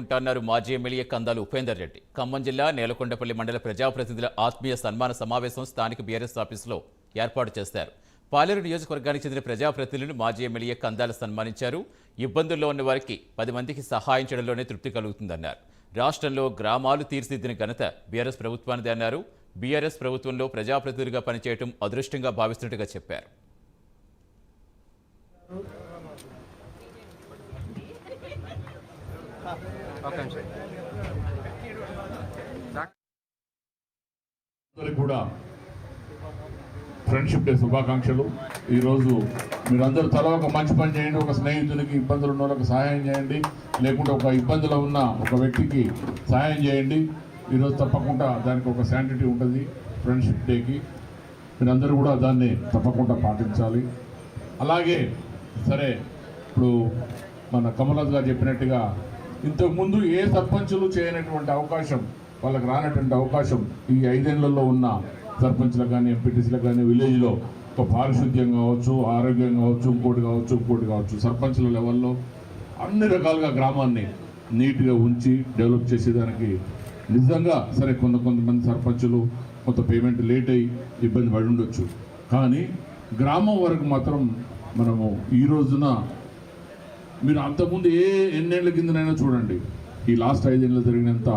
ఉంటారన్నారు మాజీ ఎమ్మెల్యే కందాలు ఉపేందర్ రెడ్డి. ఖమ్మం జిల్లా నేలకొండపల్లి మండల ప్రజాప్రతినిధుల ఆత్మీయ సన్మాన సమావేశం స్థానిక బీఆర్ఎస్ ఆఫీసులో ఏర్పాటు చేశారు. పాలేరు నియోజకవర్గానికి చెందిన ప్రజాప్రతినిధులను మాజీ ఎమ్మెల్యే కందాలు సన్మానించారు. ఇబ్బందుల్లో ఉన్న వారికి పది మందికి సహాయం చేయడంలోనే తృప్తి కలుగుతుందన్నారు. రాష్ట్రంలో గ్రామాలు తీర్చిదిద్దిన ఘనత బీఆర్ఎస్ ప్రభుత్వానిదే అన్నారు. బీఆర్ఎస్ ప్రభుత్వంలో ప్రజాప్రతినిధులుగా పనిచేయడం అదృష్టంగా భావిస్తున్నట్టుగా చెప్పారు. కూడా ఫ్రెండ్షిప్ డే శుభాకాంక్షలు. ఈరోజు మీరందరూ తల ఒక మంచి పని చేయండి ఒక స్నేహితునికి ఇబ్బందులు ఉన్న వాళ్ళకి సహాయం చేయండి లేకుంటే ఒక ఇబ్బందిలో ఉన్న ఒక వ్యక్తికి సహాయం చేయండి. ఈరోజు తప్పకుండా దానికి ఒక శాంటిటీ ఉంటుంది ఫ్రెండ్షిప్ డేకి మీరందరూ కూడా దాన్ని తప్పకుండా పాటించాలి. అలాగే సరే ఇప్పుడు మన కమలనాథ్ గారు చెప్పినట్టుగా ఇంతకుముందు ఏ సర్పంచులు చేయనటువంటి అవకాశం వాళ్ళకి రానటువంటి అవకాశం ఈ ఐదేళ్ళలో ఉన్న సర్పంచ్లకు కానీ ఎంపీటీసీలకు కానీ విలేజ్లో ఒక పారిశుద్ధ్యం కావచ్చు ఆరోగ్యం కావచ్చు ఇంకోటి కావచ్చు ఇంకోటి కావచ్చు సర్పంచుల లెవెల్లో అన్ని రకాలుగా గ్రామాన్ని నీట్గా ఉంచి డెవలప్ చేసేదానికి నిజంగా సరే కొంత కొంతమంది సర్పంచులు కొంత పేమెంట్ లేట్ అయ్యి ఇబ్బంది పడి ఉండొచ్చు. కానీ గ్రామం వరకు మాత్రం మనము ఈ రోజున మీరు అంతకుముందు ఏ ఎన్నేళ్ళ కిందనైనా చూడండి. ఈ లాస్ట్ ఐదేళ్ళు జరిగినంత